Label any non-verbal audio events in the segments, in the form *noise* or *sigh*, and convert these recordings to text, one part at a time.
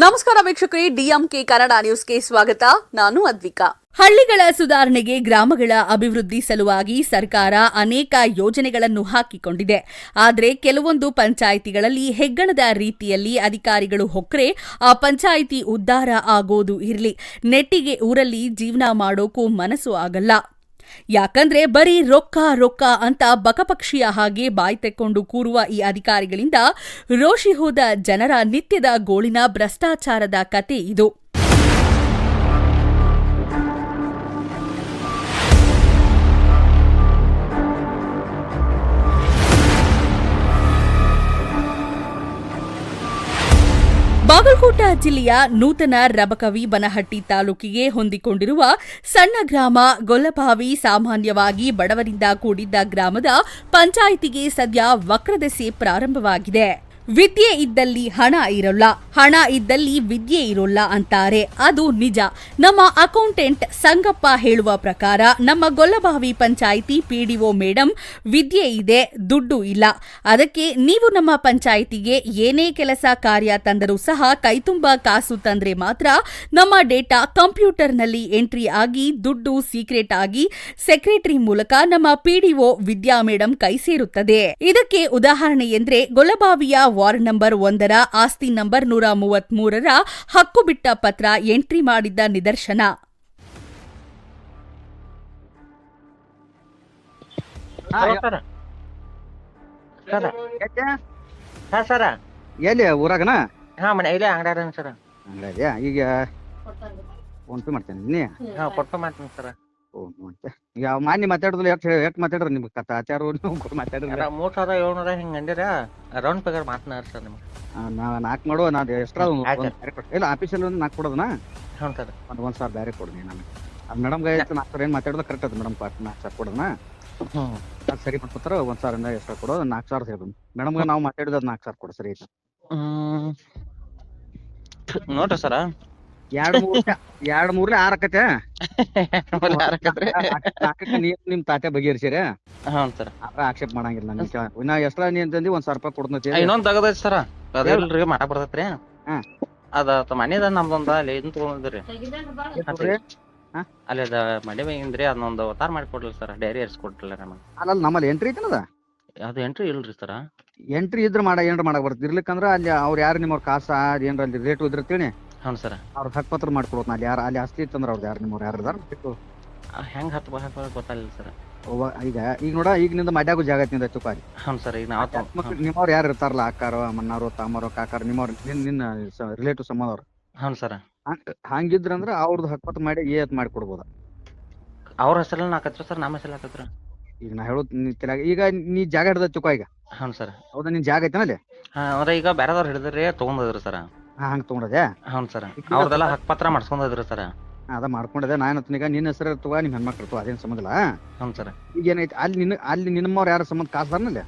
ನಮಸ್ಕಾರ ವೀಕ್ಷಕರೇ, ಡಿಎಂಕೆ ಕನ್ನಡ ನ್ಯೂಸ್ಗೆ ಸ್ವಾಗತ. ನಾನು ಅದ್ವಿಕಾ. ಹಳ್ಳಿಗಳ ಸುಧಾರಣೆಗೆ ಗ್ರಾಮಗಳ ಅಭಿವೃದ್ಧಿ ಸಲುವಾಗಿ ಸರ್ಕಾರ ಅನೇಕ ಯೋಜನೆಗಳನ್ನು ಹಾಕಿಕೊಂಡಿದೆ. ಆದರೆ ಕೆಲವೊಂದು ಪಂಚಾಯಿತಿಗಳಲ್ಲಿ ಹೆಗ್ಗಣದ ರೀತಿಯಲ್ಲಿ ಅಧಿಕಾರಿಗಳು ಹೊಕ್ಕರೆ ಆ ಪಂಚಾಯಿತಿ ಉದ್ಧಾರ ಆಗೋದು ಇರಲಿ. ನೆಟ್ಟಿಗೆ ಊರಲ್ಲಿ ಜೀವನ ಮಾಡೋಕ್ಕೂ ಮನಸ್ಸು ಆಗಲ್ಲ. ಯಾಕಂದ್ರೆ ಬರೀ ರೊಕ್ಕ ರೊಕ್ಕ ಅಂತ ಬಕಪಕ್ಷಿಯ ಹಾಗೆ ಬಾಯ್ ತೆಕ್ಕೊಂಡು ಕೂರುವ ಈ ಅಧಿಕಾರಿಗಳಿಂದ ರೋಷಿ ಹೋದ ಜನರ ನಿತ್ಯದ ಗೋಳಿನ ಭ್ರಷ್ಟಾಚಾರದ ಕತೆ ಇದು. ಜಿಲ್ಲೆಯ ನೂತನ ರಬಕವಿ ಬನಹಟ್ಟಿ ತಾಲೂಕಿಗೆ ಹೊಂದಿಕೊಂಡಿರುವ ಸಣ್ಣ ಗ್ರಾಮ ಗೊಲ್ಲಬಾವಿ ಸಾಮಾನ್ಯವಾಗಿ ಬಡವರಿಂದ ಕೂಡಿದ್ದ ಗ್ರಾಮದ ಪಂಚಾಯಿತಿಗೆ ಸದ್ಯ ವಕ್ರದೆಸೆ ಪ್ರಾರಂಭವಾಗಿದೆ. ವಿದ್ಯೆ ಇದ್ದಲ್ಲಿ ಹಣ ಇರೋಲ್ಲ, ಹಣ ಇದ್ದಲ್ಲಿ ವಿದ್ಯೆ ಇರೋಲ್ಲ ಅಂತಾರೆ. ಅದು ನಿಜ. ನಮ್ಮ ಅಕೌಂಟೆಂಟ್ ಸಂಗಪ್ಪ ಹೇಳುವ ಪ್ರಕಾರ, ನಮ್ಮ ಗೊಲ್ಲಬಾವಿ ಪಂಚಾಯಿತಿ ಪಿಡಿಒ ಮೇಡಂ, ವಿದ್ಯೆ ಇದೆ, ದುಡ್ಡು ಇಲ್ಲ. ಅದಕ್ಕೆ ನೀವು ನಮ್ಮ ಪಂಚಾಯಿತಿಗೆ ಏನೇ ಕೆಲಸ ಕಾರ್ಯ ತಂದರೂ ಸಹ ಕೈತುಂಬ ಕಾಸು ತಂದ್ರೆ ಮಾತ್ರ ನಮ್ಮ ಡೇಟಾ ಕಂಪ್ಯೂಟರ್ನಲ್ಲಿ ಎಂಟ್ರಿ ಆಗಿ, ದುಡ್ಡು ಸೀಕ್ರೆಟ್ ಆಗಿ, ಸೆಕ್ರೆಟರಿ ಮೂಲಕ ನಮ್ಮ ಪಿಡಿಒ ವಿದ್ಯಾ ಮೇಡಂ ಕೈ ಸೇರುತ್ತದೆ. ಇದಕ್ಕೆ ಉದಾಹರಣೆ ಎಂದ್ರೆ ಗೊಲ್ಲಬಾವಿಯ ವಾರ್ಡ್ ನಂಬರ್ ಒಂದರ ಆಸ್ತಿ ನಂಬರ್ ನೂರ ಮೂವತ್ಮೂರರ ಹಕ್ಕು ಬಿಟ್ಟ ಪತ್ರ ಎಂಟ್ರಿ ಮಾಡಿದ್ದ ನಿದರ್ಶನ. ಹಾ, ಸರ. ಎಲ್ಲಿ ಊರಾಗನ? ಹಾ ಮನೆ ಇಲ್ಲೇ ಸರ. ಈಗ ಫೋನ್ ಪೇ ಮಾಡ್ತೇನೆ ಹಾ ಕೊಟ್ಟು ಮಾಡ್ತೀನಿ ಸರ. ಈಗ ಮಾನ್ಯ ಮಾತಾಡುದಿಲ್ಲ *laughs* ಎಷ್ಟು ಎಷ್ಟು ಮಾತಾಡ್ರಿ ನಿಮ್ಗೆ? ಕಥ ಆಚಾರ ನೀವು ಮಾತಾಡ್ರಿ. ಅದ ಮೂರ್ ಸಾವಿರ ಏಳ್ನೂರ ಹಿಂಗ ಅಂದಿರ? ರೌಂಡ್ ಪಗಾರ ಮಾತನಾಡ ಸರ್ ನಿಮ್ಗೆ. ನಾ ನಾಲ್ಕು ಮಾಡುವ ನಾ ಎಕ್ಸ್ಟ್ರಾ ಇಲ್ಲ ಆಫೀಸಲ್ಲಿ ಒಂದು ನಾಲ್ಕು ಕೊಡೋದನ? ಹ್ಞೂ ಸರ್. ಒಂದು ಒಂದು ಸಾವಿರ ಬೇರೆ ಕೊಡ್ನಿ ನಾನು ಅದು ಮೇಡಮ್ ಆಯ್ತು ನಾಲ್ಕು ಸಾವಿರ ಏನು ಮಾತಾಡೋದು ಕರೆಕ್ಟ್ ಅದು ಮೇಡಮ್ ಪಾರ್ಟ್ ನಾಲ್ಕು ಸಾವಿರ ಕೊಡೋದನ? ಹ್ಞೂ ಅದು ಸರಿ ಮಾಡ್ಕೊತಾರ ಒಂದು ಸಾವಿರದಿಂದ ಎಕ್ಸ್ಟ್ರಾ ಕೊಡೋದು ನಾಲ್ಕು ಸಾವಿರ ಹೇಳ್ಬೋದು ಮೇಡಮ್ಗೆ ನಾವು ಮಾತಾಡಿದ್ದು ಅದು ನಾಲ್ಕು ಸಾವಿರ ಕೊಡು ಸರಿ ಆಯ್ತು ನೋಡ್ರಿ ಸರ. ಎರಡು ಮೂರ್ ಎರಡ್ ಮೂರ್ಲೆ ಆರು ಆಕತೆ ಯಾರಕತ್ರಿ ನಾಲ್ಕಕ್ಕೆ ನಿಮ್ಮ ತಾತೆ ಬಗೆಹರಿಸಿರಿ? ಹ್ಞೂ ಸರ್. ಆಕ್ಷೇಪ ಮಾಡಂಗಿಲ್ಲ ನಾನು ನಾ ಎಷ್ಟ್ರ ನೀ ಅಂತಂದಿ ಒಂದ್ ಸಾವಿರ ರೂಪಾಯಿ ಕೊಡ್ತೀನಿ ಇನ್ನೊಂದ್ ತಗದೈತಿ ಸರ. ಅದೇ ಮಾಡಕ್ ಬರ್ತೈತ್ರಿ. ಹಾ. ಅದ ಮನೆದ ನಮ್ದೊಂದ ಅಲ್ಲಿ ಇದನ್ ತಗೊಂಡ್ರಿ? ಅಲ್ಲಿ ಅದ ಮನೆ ಮೇಗಿಂದ್ರಿ ಅದನ್ನೊಂದು ಅವತಾರ ಮಾಡಿ ಕೊಡ್ಲಿ ಸರ್. ಡೈರಿ ಕೊಡ್ಲಿಲ್ಲ ನಮಗೆ. ಅಲ್ಲ ನಮ್ಮಲ್ಲಿ ಎಂಟ್ರಿ ಐತನದ ಅದು? ಎಂಟ್ರಿ ಇಲ್ರಿ ಸರ. ಎಂಟ್ರಿ ಇದ್ರ ಮಾಡ ಏನ್ರ ಮಾಡಕ್ ಬರ್ತಿರ್ಲಿಕ್ಕಂದ್ರ ಅಲ್ಲಿ ಅವ್ರ ಯಾರು ನಿಮ್ಮವ್ರ ಕಾಸ ಏನ್ರ ಅಲ್ಲಿ ರೇಟ್ ಇದ್ರ ತಿಳಿ ಹ್ಞೂ ಸರ್. ಅವ್ರ ಹಕ್ಪತ್ರ ಮಾಡ್ಕೊಡೋದು ಅಲ್ಲಿ ಯಾರು ಅಲ್ಲಿ ಆಸ್ತಿ ಇತ್ತಂದ್ರ ಅವ್ರದ್ದು ಯಾರು ನಿಮ್ಮವ್ರು ಯಾರು ಇದಾರ ಬಿಟ್ಟು ಹೆಂಗ್ ಹತ್ತು ಬಾ ಗೊತ್ತಾಗಿಲ್ಲ ಸರ್. ಒಬ್ಬ- ಈಗ ಈಗ ನೋಡ ಈಗ ನಿಂದ ಮಡ್ಯಾಗು ಜಾಗ ಐತಿ ನಿಂದ ಚುಕ್ಕಾರಿ ಹ್ಞೂ ಸರ್ ಈಗ ನಾವು ನಿಮ್ಮವ್ರು ಯಾರು ಇರ್ತಾರಲ್ಲ ಅಕ್ಕಾರೋ ಮನ್ನಾರು ತಾಮರೋ ಕಾಕಾರ ನಿಮ್ಮವ್ರು ನಿನ್ ನಿನ್ನ ರಿಲೇಟಿವ್ ಸಂಬಂಧವ್ರು ಹ್ಞೂ ಸರ್. ಹಂಗಿದ್ರಂದ್ರ ಅವ್ರದ್ದು ಹಕ್ಪತ್ರ ಮಾಡಿ ಏತ್ ಮಾಡಿ ಕೊಡ್ಬೋದ ಅವ್ರ ಹೆಸರಲ್ಲಿ ಹಾಕತ್ರ ಸರ್ ನಮ್ಮ ಹೆಸರಲ್ಲಿ ಹಾಕತ್ರ ಈಗ ನಾ ಹೇಳೋದ್ ನೀ ತಲ್ಯಾಗ ಈಗ ನೀ ಜಾಗ ಹಿಡ್ದ ಚುಕ್ಕ ಈಗ. ಹ್ಞೂ ಸರ್. ಹೌದಾ ನಿನ್ ಜಾಗ ಐತನಲ್ಲಿ ಹಾ ಅಂದ್ರೆ ಈಗ ಬೇರೆದವ್ರು ಹಿಡಿದ್ರಿ ತಗೊಂಡ್ರಿ ಸರ್. ಹಂಗ ತಗೊಂಡದೆ? ಹ್ಞೂ ಸರ್. ಅವ್ರದೆಲ್ಲ ಹಕ್ಪತ್ರ ಮಾಡ್ಸ್ಕೊಂಡಿದ್ರಿ ಸರ್. ಅದ ಮಾಡ್ಕೊಂಡಿದೆ. ನಾನು ಈಗ ನಿನ್ನ ಹೆಸರು ಇರ್ತವ ನಿಮ್ಮ ಹೆಣ್ಮಕ್ಳು ಇರ್ತವ ಅದೇನ್ ಸಂಬಂಧ ಇಲ್ಲ? ಹ್ಞೂ ಸರ್. ಈಗ ಏನೈತಿ ಅಲ್ಲಿ ನಿನ್ನ ಅಲ್ಲಿ ನಿಮ್ಮವ್ರು ಯಾರ ಸಂಬಂಧ? ಕಾಸ್ದಾರ್ನಲ್ಲಿ?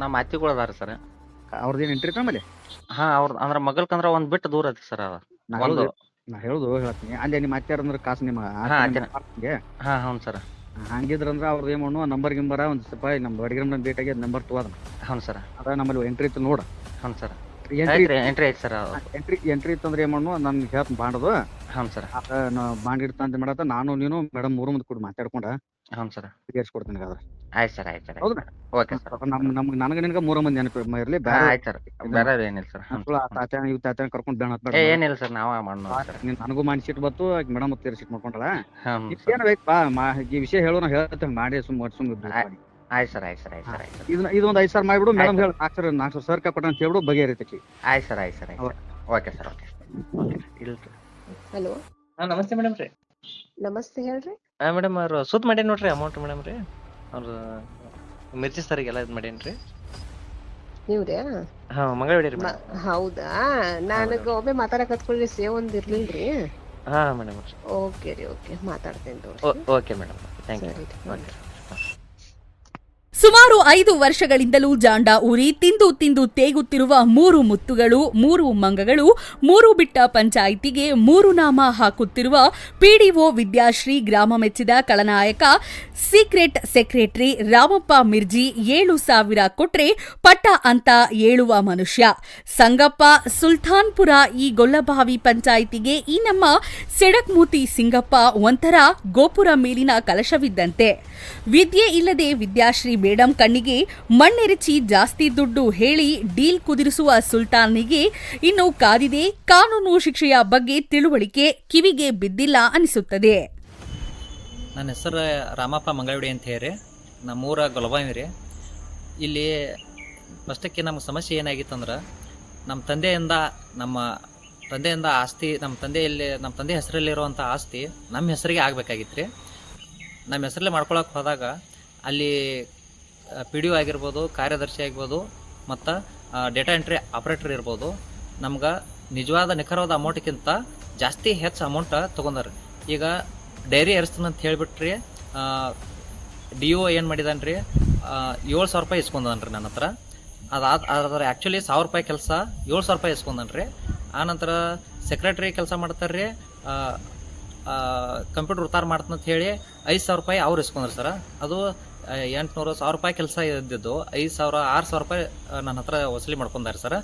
ನಮ್ಮ ಅತ್ತಿಗಳು ಅದಾರ ಸರ್. ಅವ್ರದ್ದೇನು ಎಂಟ್ರಿ ಆಮೇಲೆ ಹಾ ಅವ್ರ ಅಂದ್ರ ಮಗಲ್ಕಂದ್ರ ಒಂದ್ ಬಿಟ್ಟು ದೂರ ಐತಿ ಸರ್ ಅದ. ನಾ ಒಂದು. ಹೇಳುದು ನಾ ಹೇಳುದು ಹೇಳ್ತೀನಿ ಅಲ್ಲಿ ನಿಮ್ಮ ಅತ್ಯಾರ ಅಂದ್ರೆ ಕಾಸು ನಿಮ್ಮ ಹಾ, ಹ್ಞೂ ಸರ್. ಹಂಗಿದ್ರಂದ್ರ ಅವ್ರದ್ದು ಏನು ಮಾಡು ನಂಬರ್ ಗಿಂಬರ ಒಂದು ಸ್ವಲ್ಪ ನಮ್ಮ ಅಡಿಗೆ ಭೇಟಿಯಾಗಿ ನಂಬರ್ ತಗೋದ ಹ್ಞೂ ಸರ್. ಅದ ನಮ್ಮಲ್ಲಿ ಎಂಟ್ರಿ ಇತ್ತು ನೋಡ. ಹ್ಞೂ ಸರ್. ಎಂಟ್ರಿ ಎಂಟ್ರಿ ಐತಿ ಸರ್ ಎಂಟ್ರಿ ಎಂಟ್ರಿ ಇತ್ತಂದ್ರೆ ಏನು ಮಾಡು ನನ್ಗೆ ಹೇಳ್ತೀನಿ ಬಾಂಡದು ಹ್ಞೂ ಸರ್ ಬಾಂಡ್ ಅಂತ ಮಾಡತ್ತ ನಾನು ನೀನು ಮೇಡಮ್ ಮೂರು ಮಂದಿ ಕೂಡ ಮಾತಾಡ್ಕೊಂಡ. ಹ್ಞೂ ಸರ್ ಕೊಡ್ತೀನಿ ಅದ್ರ ಆಯ್ತು ಸರ್ ಆಯ್ತು ಸರ್ ಹೌದಾ? ಓಕೆ ಸರ್ ನಮ್ ನಮ್ಗೆ ನನಗೆ ನಿನಗೆ ಮೂರು ಮಂದಿ ನೆನಪು ಇರ್ಲಿ. ಹಾ ಬೇರೆ ಆಯ್ತು ಸರ್ ಬೇರೆ ಏನಿಲ್ಲ ಸರ್ ಇವ್ ತಾತನ ಕರ್ಕೊಂಡು ಬೇಡ ಏ ಏನಿಲ್ಲ ಸರ್ ನಾವ ಮಾಡೋಣ ಸರ್ ನೀನ್ ನನಗೂ ಮಾಡಿ ಸಿಟ್ ಬತ್ತು ಆಕಿ ಮೇಡಮ್ ಬೇಕು ಬಾ ಈ ವಿಷಯ ಹೇಳೋಣ ಹೇಳ್ತೇನೆ ಮಾಡಿ ಸುಮ್ ಸುಮ್ ಆಯ್ತ್. ಸರ್ ಆಯ್ತು ಸರ್ ಆಯ್ತು ಸರ್ ಆಯ್ತು ಇದನ್ನ ಇದೊಂದು ಐದು ಸಾವಿರ ಮಾಡಿಬಿಡು ಮೇಡಮ್ ಹೇಳಿ ನಾಲ್ಕು ಸಾವಿರ ನಾಲ್ಕು ಸಾವಿರ ಸರ್ಕ ಕೊಟ್ಟ ಅಂತ ಹೇಳ್ಬಿಡು ಬಗೆಹರಿತೈತಿ ಆಯ್ತು ಸರ್ ಆಯ್ತು ಸರ್ ಆಯ್ತು ಓಕೆ. ಸರ್ ಓಕೆ ಓಕೆ ಇಲ್ಲ ಹಲೋ. ಹಾ ನಮಸ್ತೆ ಮೇಡಮ್ ರೀ. ನಮಸ್ತೆ ಹೇಳ್ರಿ. ಹಾಂ ಮೇಡಮ್ ಅವ್ರು ಸುತ್ತ ಮಾಡೇನಿ ನೋಡ್ರಿ ಅಮೌಂಟ್ ಮೇಡಮ್ ರೀ? ಅವ್ರು ಮಿರ್ಚಿ ಸರಿಗೆಲ್ಲ ಇದು ಮಾಡೇನ್ರಿ ರೀ? ಹಾ ಮಂಗಳವಾಡಿ ರೀ ಹೌದಾ? ನನಗೆ ಒಮ್ಮೆ ಮಾತಾಡಕ್ ಹತ್ಕೊಳ್ಳಿ ಸೇವ್ ಇರಲಿಲ್ಲ ರೀ. ಹಾಂ ಮೇಡಮ್ ಓಕೆ ರೀ ಓಕೆ. ಮಾತಾಡ್ತೇನೆ okay madam thank you. Okay. ಸುಮಾರು ಐದು ವರ್ಷಗಳಿಂದಲೂ ಜಾಂಡ ಊರಿ ತಿಂದು ತಿಂದು ತೇಗುತ್ತಿರುವ ಮೂರು ಮುತ್ತುಗಳು, ಮೂರು ಮಂಗಗಳು, ಮೂರು ಬಿಟ್ಟ ಪಂಚಾಯಿತಿಗೆ ಮೂರು ನಾಮ ಹಾಕುತ್ತಿರುವ ಪಿಡಿಒ ವಿದ್ಯಾಶ್ರೀ ಗ್ರಾಮ ಮೆಚ್ಚಿದ ಕಳನಾಯಕ ಸೀಕ್ರೆಟ್ ಸೆಕ್ರೆಟರಿ ರಾಮಪ್ಪ ಮಿರ್ಜಿ ಏಳು ಸಾವಿರ ಕೊಟ್ರೆ ಪಟ್ಟ ಅಂತ ಏಳುವ ಮನುಷ್ಯ. ಸಂಗಪ್ಪ, ಸುಲ್ತಾನ್ಪುರ ಈ ಗೊಲ್ಲಬಾವಿ ಪಂಚಾಯಿತಿಗೆ ಈ ನಮ್ಮ ಸೆಡಕ್ಮೂತಿ ಸಿಂಗಪ್ಪ ಒಂಥರ ಗೋಪುರ ಮೇಲಿನ ಕಲಶವಿದ್ದಂತೆ. ವಿದ್ಯೆ ಇಲ್ಲದೆ ವಿದ್ಯಾಶ್ರೀ ಮೇಡಂ ಕಣ್ಣಿಗೆ ಮಣ್ಣೆರಚಿ ಜಾಸ್ತಿ ದುಡ್ಡು ಹೇಳಿ ಡೀಲ್ ಕುದಿರಿಸುವ ಸುಲ್ತಾನಿಗೆ ಇನ್ನು ಕಾದಿದೆ ಕಾನೂನು ಶಿಕ್ಷೆಯ ಬಗ್ಗೆ ತಿಳುವಳಿಕೆ ಕಿವಿಗೆ ಬಿದ್ದಿಲ್ಲ ಅನಿಸುತ್ತದೆ. ನನ್ನ ಹೆಸರು ರಾಮಪ್ಪ ಮಂಗಳವಡಿ ಅಂತ ಹೇಳಿ. ನಮ್ಮೂರ ಗೊಲಬಾವಿ ಇಲ್ಲಿ ಫಸ್ಟಕ್ಕೆ ನಮ್ಮ ಸಮಸ್ಯೆ ಏನಾಗಿತ್ತಂದ್ರೆ ನಮ್ಮ ತಂದೆಯಿಂದ ನಮ್ಮ ತಂದೆಯಿಂದ ಆಸ್ತಿ, ನಮ್ಮ ತಂದೆಯಲ್ಲಿ, ನಮ್ಮ ತಂದೆ ಹೆಸರಲ್ಲಿರುವಂಥ ಆಸ್ತಿ ನಮ್ಮ ಹೆಸರಿಗೆ ಆಗಬೇಕಾಗಿತ್ತು ರೀ. ನಮ್ಮ ಹೆಸರಲ್ಲೇ ಮಾಡ್ಕೊಳಕ್ಕೆ ಹೋದಾಗ ಅಲ್ಲಿ ಪಿ ಡಿ ಒ ಆಗಿರ್ಬೋದು, ಕಾರ್ಯದರ್ಶಿ ಆಗ್ಬೋದು ಮತ್ತು ಡೇಟಾ ಎಂಟ್ರಿ ಆಪ್ರೇಟರ್ ಇರ್ಬೋದು, ನಮ್ಗೆ ನಿಜವಾದ ನಿಖರವಾದ ಅಮೌಂಟ್ಗಿಂತ ಜಾಸ್ತಿ ಹೆಚ್ಚು ಅಮೌಂಟ್ ತೊಗೊಂಡಾರ. ಈಗ ಡೈರಿ ಏರಿಸ್ತಾನೆ ಅಂತ ಹೇಳಿಬಿಟ್ರಿ ಡಿ ಒ ಏನು ಮಾಡಿದಾನೆ ರೀ ಏಳು ಸಾವಿರ ರೂಪಾಯಿ ಇಸ್ಕೊಂಡಾನ ರೀ ನನ್ನ ಹತ್ರ. ಅದಾದ ಅದ್ರ ಆ್ಯಕ್ಚುಲಿ ಸಾವಿರ ರೂಪಾಯಿ ಕೆಲಸ ಏಳು ಸಾವಿರ ರೂಪಾಯಿ ಇಸ್ಕೊಂಡಾನ ರೀ ಆನಂತರ ಸೆಕ್ರೆಟ್ರಿ ಕೆಲಸ ಮಾಡ್ತಾರೆ ರೀ ಕಂಪ್ಯೂಟರ್ ಉತ್ತಾರ ಮಾಡ್ತಂತ ಹೇಳಿ ಐದು ಸಾವಿರ ರೂಪಾಯಿ ಅವ್ರು ಇಸ್ಕೊಂಡ್ರಿ ಸರ್. ಅದು ಎಂಟುನೂರು ಸಾವಿರ ರೂಪಾಯಿ ಕೆಲಸ ಇದ್ದಿದ್ದು, ಐದು ಸಾವಿರ, ಆರು ಸಾವಿರ ರೂಪಾಯಿ ನನ್ನ ಹತ್ರ ವಸೂಲಿ ಮಾಡ್ಕೊಂಡಾರೆ ಸರ್.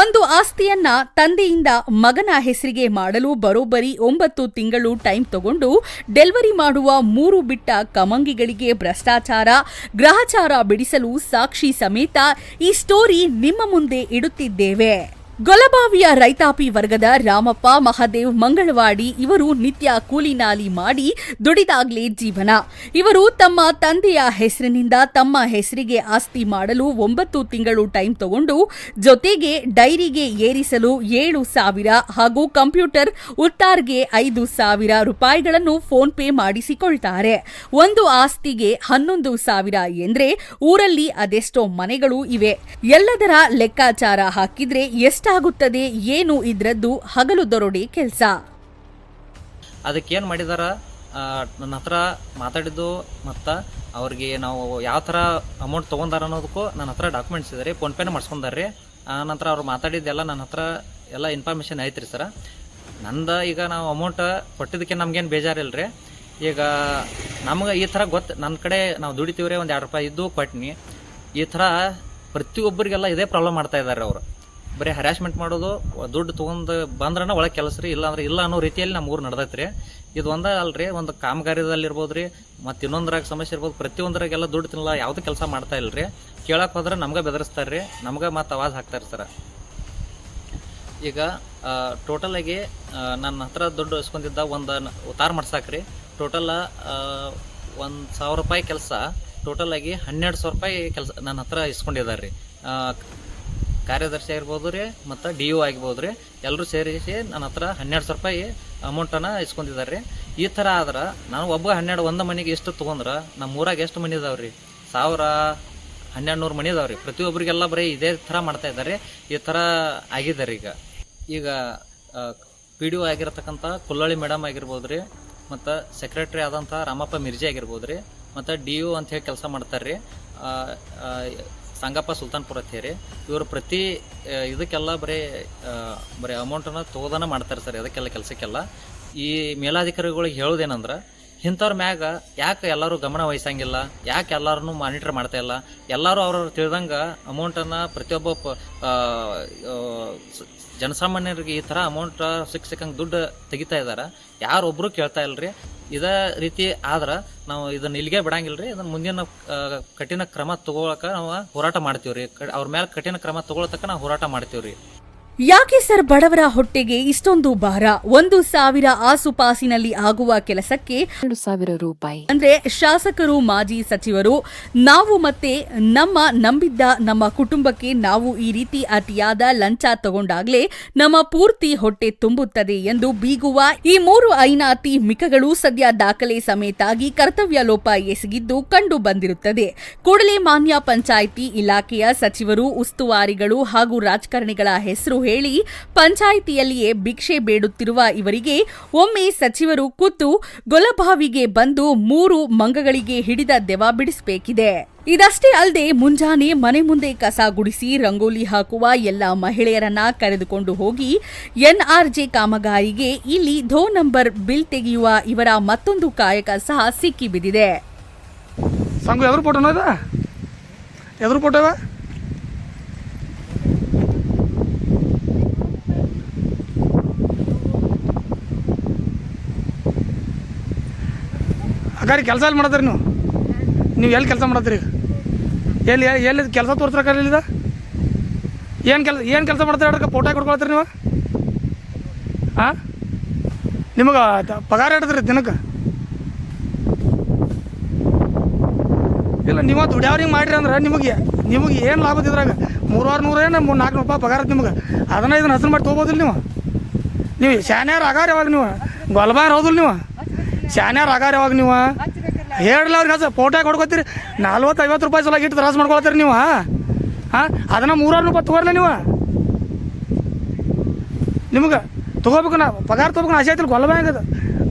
ಒಂದು ಆಸ್ತಿಯನ್ನ ತಂದೆಯಿಂದ ಮಗನ ಹೆಸರಿಗೆ ಮಾಡಲು ಬರೋಬ್ಬರಿ ಒಂಬತ್ತು ತಿಂಗಳು ಟೈಮ್ ತಗೊಂಡು ಡೆಲಿವರಿ ಮಾಡುವ ಮೂರು ಬಿಟ್ಟ ಕಮಂಗಿಗಳಿಗೆ ಭ್ರಷ್ಟಾಚಾರ, ಗ್ರಹಚಾರ ಬಿಡಿಸಲು ಸಾಕ್ಷಿ ಸಮೇತ ಈ ಸ್ಟೋರಿ ನಿಮ್ಮ ಮುಂದೆ ಇಡುತ್ತಿದ್ದೇವೆ. ಗೊಲಬಾವಿಯ ರೈತಾಪಿ ವರ್ಗದ ರಾಮಪ್ಪ, ಮಹಾದೇವ್, ಮಂಗಳವಾಡಿ ಇವರು ನಿತ್ಯ ಕೂಲಿನಾಲಿ ಮಾಡಿ ದುಡಿದಾಗ್ಲೇ ಜೀವನ. ಇವರು ತಮ್ಮ ತಂದೆಯ ಹೆಸರಿನಿಂದ ತಮ್ಮ ಹೆಸರಿಗೆ ಆಸ್ತಿ ಮಾಡಲು ಒಂಬತ್ತು ತಿಂಗಳು ಟೈಮ್ ತಗೊಂಡು ಜೊತೆಗೆ ಡೈರಿಗೆ ಏರಿಸಲು ಏಳು ಸಾವಿರ ಹಾಗೂ ಕಂಪ್ಯೂಟರ್ ಉತ್ತಾರ್ಗೆ ಐದು ಸಾವಿರ ರೂಪಾಯಿಗಳನ್ನು ಫೋನ್ ಪೇ ಮಾಡಿಸಿಕೊಳ್ತಾರೆ. ಒಂದು ಆಸ್ತಿಗೆ ಹನ್ನೊಂದು ಸಾವಿರ ಎಂದ್ರೆ ಊರಲ್ಲಿ ಅದೆಷ್ಟೋ ಮನೆಗಳು ಇವೆ. ಎಲ್ಲದರ ಲೆಕ್ಕಾಚಾರ ಹಾಕಿದ್ರೆ ಎಷ್ಟಾಗುತ್ತದೆ ಏನು ಇದ್ರದ್ದು ಹಗಲು ದರೋಡೆ ಕೆಲಸ. ಅದಕ್ಕೇನು ಮಾಡಿದಾರ? ನನ್ನ ಹತ್ರ ಮಾತಾಡಿದ್ದು ಮತ್ತು ಅವ್ರಿಗೆ ನಾವು ಯಾವ ಥರ ಅಮೌಂಟ್ ತೊಗೊಂಡಾರ ಅನ್ನೋದಕ್ಕೂ ನನ್ನ ಹತ್ರ ಡಾಕ್ಯುಮೆಂಟ್ಸ್ ಇದೆ ರೀ ಫೋನ್ಪೇನ ಆ ನಂತರ ಅವ್ರು ಮಾತಾಡಿದ್ದೆಲ್ಲ ನನ್ನ ಹತ್ರ ಎಲ್ಲ ಇನ್ಫಾರ್ಮೇಷನ್ ರೀ ಸರ ನಂದು ಈಗ ನಾವು ಅಮೌಂಟ್ ಕೊಟ್ಟಿದ್ದಕ್ಕೆ ನಮ್ಗೇನು ಬೇಜಾರಿಲ್ಲ ರೀ ಈಗ ನಮ್ಗೆ ಈ ಥರ ಗೊತ್ತು ನನ್ನ ಕಡೆ ನಾವು ದುಡಿತೀವ್ರಿ, ಒಂದು ಎರಡು ರೂಪಾಯಿ ಇದ್ದು ಕೊಟ್ಟಿನಿ ಈ ಥರ ಪ್ರತಿಯೊಬ್ಬರಿಗೆಲ್ಲ ಇದೇ ಪ್ರಾಬ್ಲಮ್ ಮಾಡ್ತಾ ಇದ್ದಾರೆ ಅವರು. ಬರೀ ಹರಾಸ್ಮೆಂಟ್ ಮಾಡೋದು, ದುಡ್ಡು ತೊಗೊಂಡು ಬಂದ್ರನ ಒಳಗೆ ಕೆಲಸ ರೀ ಇಲ್ಲ ಅಂದ್ರೆ ಇಲ್ಲ ಅನ್ನೋ ರೀತಿಯಲ್ಲಿ ನಮ್ಮ ಊರು ನಡೆದೈತೆ ರೀ. ಇದು ಒಂದೇ ಅಲ್ರಿ, ಒಂದು ಕಾಮಗಾರಿದಲ್ಲಿ ಇರ್ಬೋದು ರೀ, ಮತ್ತು ಇನ್ನೊಂದ್ರಾಗ ಸಮಸ್ಯೆ ಇರ್ಬೋದು, ಪ್ರತಿಯೊಂದ್ರಾಗೆಲ್ಲ ದುಡ್ಡು ತಿನ್ನಲ್ಲ, ಯಾವುದೇ ಕೆಲಸ ಮಾಡ್ತಾ ಇಲ್ಲ ರೀ ಕೇಳಕ್ಕೆ ಹೋದ್ರೆ ನಮ್ಗೆ ಬೆದರಿಸ್ತಾರೆ ರೀ, ನಮ್ಗೆ ಮತ್ತು ಅವಾಜ್ ಹಾಕ್ತಾರೆ ಇರ್ತಾರೆ ಈಗ ಟೋಟಲ್ ಆಗಿ ನನ್ನ ಹತ್ರ ದುಡ್ಡು ಇಸ್ಕೊಂಡಿದ್ದ ಒಂದು ಉತ್ತಾರ ಮಾಡ್ಸಾಕ್ರಿ ಟೋಟಲ್ ಒಂದು ಸಾವಿರ ರೂಪಾಯಿ ಕೆಲಸ ಟೋಟಲ್ ಆಗಿ ಹನ್ನೆರಡು ಸಾವಿರ ರೂಪಾಯಿ ಕೆಲಸ ನನ್ನ ಹತ್ರ ಇಸ್ಕೊಂಡಿದ್ದಾರೆ ರೀ. ಕಾರ್ಯದರ್ಶಿ ಆಗಿರ್ಬೋದು ರೀ, ಮತ್ತು ಡಿ ಯು ಆಗಿರ್ಬೋದು ರೀ ಎಲ್ಲರೂ ಸೇರಿಸಿ ನನ್ನ ಹತ್ರ ಹನ್ನೆರಡು ಸಾವಿರ ರೂಪಾಯಿ ಅಮೌಂಟನ್ನು ಇಸ್ಕೊಂಡಿದ್ದಾರೆ ರೀ. ಈ ಥರ ಆದ್ರೆ ನಾನು ಒಬ್ಬ ಹನ್ನೆರಡು ಒಂದು ಮನೆಗೆ ಎಷ್ಟು ತೊಗೊಂಡ್ರೆ ನಮ್ಮ ಊರಾಗ ಎಷ್ಟು ಮನೆ ಇದಾವೆ ರೀ? ಸಾವಿರ ಹನ್ನೆರಡು ನೂರು ಮನೆ ಇದಾವೆ ರೀ. ಪ್ರತಿಯೊಬ್ಬರಿಗೆಲ್ಲ ಬರೀ ಇದೇ ಥರ ಮಾಡ್ತಾ ಇದ್ದಾರೆ ಈ ಥರ ಆಗಿದ್ದಾರೆ ಈಗ. ಈಗ ಪಿ ಡಿ ಒ ಆಗಿರತಕ್ಕಂಥ ಕುಲ್ಲಳ್ಳಿ ಮೇಡಮ್ ಆಗಿರ್ಬೋದು ರೀ, ಮತ್ತು ಸೆಕ್ರೆಟ್ರಿ ಆದಂಥ ರಾಮಪ್ಪ ಮಿರ್ಜಿ ಆಗಿರ್ಬೋದು ರೀ, ಮತ್ತು ಡಿ ಯು ಅಂತ ಹೇಳಿ ಕೆಲಸ ಮಾಡ್ತಾರೆ ರೀ. ಸಂಗಪ್ಪ ಸುಲ್ತಾನ್ಪುರ ಥೇರಿ ಇವರು ಪ್ರತಿ ಇದಕ್ಕೆಲ್ಲ ಬರೀ ಬರೀ ಅಮೌಂಟನ್ನು ತಗೋದನ ಮಾಡ್ತಾರೆ ಸರ್, ಅದಕ್ಕೆಲ್ಲ ಕೆಲಸಕ್ಕೆಲ್ಲ. ಈ ಮೇಲಾಧಿಕಾರಿಗಳಿಗೆ ಹೇಳೋದೇನಂದ್ರೆ, ಇಂಥವ್ರ ಮ್ಯಾಗ ಯಾಕೆ ಎಲ್ಲರೂ ಗಮನ ವಹಿಸಂಗಿಲ್ಲ, ಯಾಕೆ ಎಲ್ಲರೂ ಮಾನಿಟರ್ ಮಾಡ್ತಾ ಇಲ್ಲ, ಎಲ್ಲರೂ ಅವ್ರವ್ರು ತಿಳಿದಂಗೆ ಅಮೌಂಟನ್ನು ಪ್ರತಿಯೊಬ್ಬ ಜನಸಾಮಾನ್ಯರಿಗೆ ಈ ಥರ ಅಮೌಂಟ್ ಸಿಕ್ಕ ಸಿಕ್ಕಂಗೆ ದುಡ್ಡು ತೆಗಿತಾ ಇದ್ದಾರೆ ಯಾರೊಬ್ಬರು ಕೇಳ್ತಾ ಇಲ್ರಿ ಇದೇ ರೀತಿ ಆದ್ರೆ ನಾವು ಇದನ್ನ ಇಲ್ಲಿಗೆ ಬಿಡಂಗಿಲ್ಲ ರೀ ಇದನ್ನ ಮುಂದಿನ ಕಠಿಣ ಕ್ರಮ ತಗೊಳಕ ನಾವು ಹೋರಾಟ ಮಾಡ್ತೀವಿ ರೀ ಅವ್ರ ಮೇಲೆ ಕಠಿಣ ಕ್ರಮ ತಗೊಳತಕ್ಕ ನಾವು ಹೋರಾಟ ಮಾಡ್ತೀವಿ ರೀ ಯಾಕೆ ಸರ್ ಬಡವರ ಹೊಟ್ಟೆಗೆ ಇಷ್ಟೊಂದು ಭಾರ? ಒಂದು ಸಾವಿರ ಆಸುಪಾಸಿನಲ್ಲಿ ಆಗುವ ಕೆಲಸಕ್ಕೆ ಎರಡು ಸಾವಿರ ರೂಪಾಯಿ. ಅಂದ್ರೆ ಶಾಸಕರು ಮಾಜಿ ಸಚಿವರು ನಾವು ಮತ್ತೆ ನಮ್ಮ ನಂಬಿದ್ದ ನಮ್ಮ ಕುಟುಂಬಕ್ಕೆ ನಾವು ಈ ರೀತಿ ಅತಿಯಾದ ಲಂಚ ತಗೊಂಡಾಗ್ಲೇ ನಮ್ಮ ಪೂರ್ತಿ ಹೊಟ್ಟೆ ತುಂಬುತ್ತದೆ ಎಂದು ಬೀಗುವ ಈ ಮೂರು ಐನಾತಿ ಮಿಕಗಳು ಸದ್ಯ ದಾಖಲೆ ಸಮೇತಾಗಿ ಕರ್ತವ್ಯ ಲೋಪ ಎಸಗಿದ್ದು ಕಂಡು ಬಂದಿರುತ್ತದೆ. ಕೂಡಲೇ ಮಾನ್ಯ ಪಂಚಾಯಿತಿ ಇಲಾಖೆಯ ಸಚಿವರು ಉಸ್ತುವಾರಿಗಳು ಹಾಗೂ ರಾಜಕಾರಣಿಗಳ ಹೆಸರು ಹೇಳಿ ಪಂಚಾಯಿತಿಯಲ್ಲಿಯೇ ಭಿಕ್ಷೆ ಬೇಡುತ್ತಿರುವ ಇವರಿಗೆ ಒಮ್ಮೆ ಸಚಿವರು ಕೂತು ಗೊಲಬಾವಿಗೆ ಬಂದು ಮೂರು ಮಂಗಗಳಿಗೆ ಹಿಡಿದ ದೆವ ಬಿಡಿಸಬೇಕಿದೆ. ಇದಷ್ಟೇ ಅಲ್ಲದೆ ಮುಂಜಾನೆ ಮನೆ ಮುಂದೆ ಕಸ ಗುಡಿಸಿ ರಂಗೋಲಿ ಹಾಕುವ ಎಲ್ಲ ಮಹಿಳೆಯರನ್ನ ಕರೆದುಕೊಂಡು ಹೋಗಿ ಎನ್ಆರ್ಜೆ ಕಾಮಗಾರಿಗೆ ಇಲ್ಲಿ ಧೋ ನಂಬರ್ ಬಿಲ್ ತೆಗೆಯುವ ಇವರ ಮತ್ತೊಂದು ಕಾಯಕ ಸಹ ಸಿಕ್ಕಿ ಅಗಾರಿ ಕೆಲಸ ಎಲ್ಲಿ ಮಾಡತ್ತೀರಿ ನೀವು? ನೀವು ಎಲ್ಲಿ ಕೆಲಸ ಮಾಡತ್ತೀರಿ ಎಲ್ಲಿ ಎಲ್ಲಿ ಕೆಲಸ ತೋರಿಸ್ರಕ್ಕ ಇಲ್ಲಿದ? ಏನು ಕೆಲಸ ಏನು ಕೆಲಸ ಮಾಡ್ತೀರಿ ಅದಕ್ಕೆ ಫೋಟೋ ಕೊಡ್ಕೊಳ್ತೀರಿ ನೀವು? ಹಾಂ ನಿಮಗೆ ಪಗಾರ ಇಡ್ತೀರಿ ದಿನಕ್ಕೆ? ಇಲ್ಲ, ನೀವು ದುಡ್ಯಾವ್ರಿಗೆ ಮಾಡಿರಿ ಅಂದ್ರೆ ನಿಮಗೆ ನಿಮಗೆ ಏನು ಲಾಭ ಇದ್ರಾಗ? ಮೂರುವಾರು ನೂರು ಏನು ಮೂರು ನಾಲ್ಕು ರೂಪಾಯಿ ಪಗಾರ ನಿಮಗೆ? ಅದನ್ನ ಇದನ್ನ ಹಸಿರು ಮಾಡಿ ತೊಗೋಬೋದಿಲ್ಲ ನೀವು? ನೀವು ಶಾನ್ಯಾರು ಆಗಾರ ಯಾವಾಗ ನೀವು? ಗೊಲ್ಬಾರ್ ಹೌದಿಲ್ಲ ನೀವು? ಶಾನ್ಯಾರ ಆಗಾರ ಯಾವಾಗ ನೀವು? ಹೇಳಲ್ಲ ಅವ್ರಿಗೆ ಹಸ ಫೋಟೋ ಕೊಡ್ಕೋತೀರಿ ನಲ್ವತ್ತು ಐವತ್ತು ರೂಪಾಯಿ ಸಲ ಇಟ್ಟು ತ್ರಾಸ ಮಾಡ್ಕೊಳ್ತೀರಿ ನೀವು? ಹಾಂ? ಅದನ್ನ ಮೂರಾರು ರೂಪಾಯಿ ತಗೋರಲ್ಲ ನೀವು? ನಿಮ್ಗೆ ತಗೋಬೇಕು ನಾ ಪಗಾರ ತಗೋಬೇಕು ಆಸೆ ಐತಿಲ್ಲ ಗೊಲ್ಲ ಬ್ಯಾಂಕ್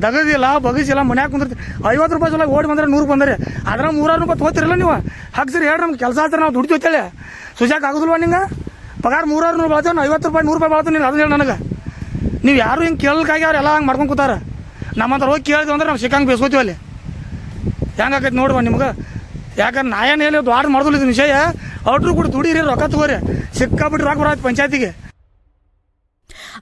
ದಗದಿಲ್ಲ ಬಗಿಸಿಲ್ಲ ಮನ್ಯಾಗ ಕುಂದಿರ್ತೀವಿ ಐವತ್ತು ರೂಪಾಯಿ ಸಲ ಓಡಿ ಬಂದ್ರೆ ನೂರು ಬಂದರೆ. ಅದ್ರ ಮೂರಾರು ರೂಪಾಯಿ ತಗೋತಿರಲ್ಲ ನೀವು? ಹಾಕ್ಸಿರಿ ಹೇಳಿ ನಮ್ಗೆ ಕೆಲಸ ಆದ್ರೆ ನಾವು ದುಡ್ಡು ಹೇಳಿ ಸುಜಾಕ್ ಆಗೋದಿಲ್ವ ನಿಂಗೆ? ಪಗಾರ ಮೂರಾರು ನೂರು ಬಳತೇವೆ ಐವತ್ತು ರೂಪಾಯಿ ನೂರು ರೂಪಾಯಿ ಬಾಳ್ತೇವೆ ನೀನು ಅದನ್ನ ಹೇಳಿ ನನಗೆ. ನೀವು ಯಾರು ಹಿಂಗೆ ಕೇಳಕ್ಕಾಗಿ ಅವ್ರು ಎಲ್ಲ ಹಂಗೆ ಮಾಡ್ಕೊಂಡು ಕೂತಾರ? ನಮ್ಮ ಹತ್ರ ಹೋಗಿ ಕೇಳಿದ್ವಿ ಅಂದ್ರೆ ನಾವು ಸಿಕ್ಕಂಗೆ ಬೇಸ್ಕೋತೀವಿ ಅಲ್ಲಿ. ಹೆಂಗಾಕೈತೆ ನೋಡುವ ನಿಮ್ಗೆ? ಯಾಕಂದ್ರೆ ನಾ ಏನು ಹೇಳಿ ದ್ವಾರ ಮಾಡೋದಿಲ್ಲ ಇದು ವಿಷಯ ಅವ್ರು ಕೂಡ ದುಡೀರಿ ರೊಕ್ಕ ತಗೋರಿ. ಸಿಕ್ಕಾಬಿಟ್ಟು ರೊಕ್ಕ ಬರತ್ತೆ ಪಂಚಾಯತಿಗೆ.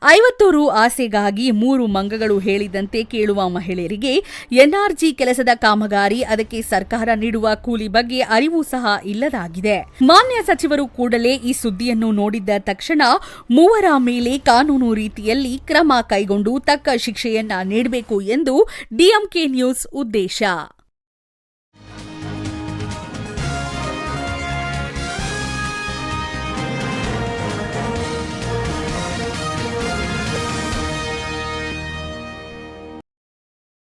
ಐವತ್ತು ರು ಆಸೆಗಾಗಿ ಮೂರು ಮಂಗಗಳು ಹೇಳಿದಂತೆ ಕೇಳುವ ಮಹಿಳೆಯರಿಗೆ ಎನ್ಆರ್ಜಿ ಕೆಲಸದ ಕಾಮಗಾರಿ ಅದಕ್ಕೆ ಸರ್ಕಾರ ನೀಡುವ ಕೂಲಿ ಬಗ್ಗೆ ಅರಿವು ಸಹ ಇಲ್ಲದಾಗಿದೆ. ಮಾನ್ಯ ಸಚಿವರು ಕೂಡಲೇ ಈ ಸುದ್ದಿಯನ್ನು ನೋಡಿದ್ದ ತಕ್ಷಣ ಮೂವರ ಮೇಲೆ ಕಾನೂನು ರೀತಿಯಲ್ಲಿ ಕ್ರಮ ಕೈಗೊಂಡು ತಕ್ಕ ಶಿಕ್ಷೆಯನ್ನ ನೀಡಬೇಕು ಎಂದು ಡಿಎಂಕೆ ನ್ಯೂಸ್ ಉದ್ದೇಶ.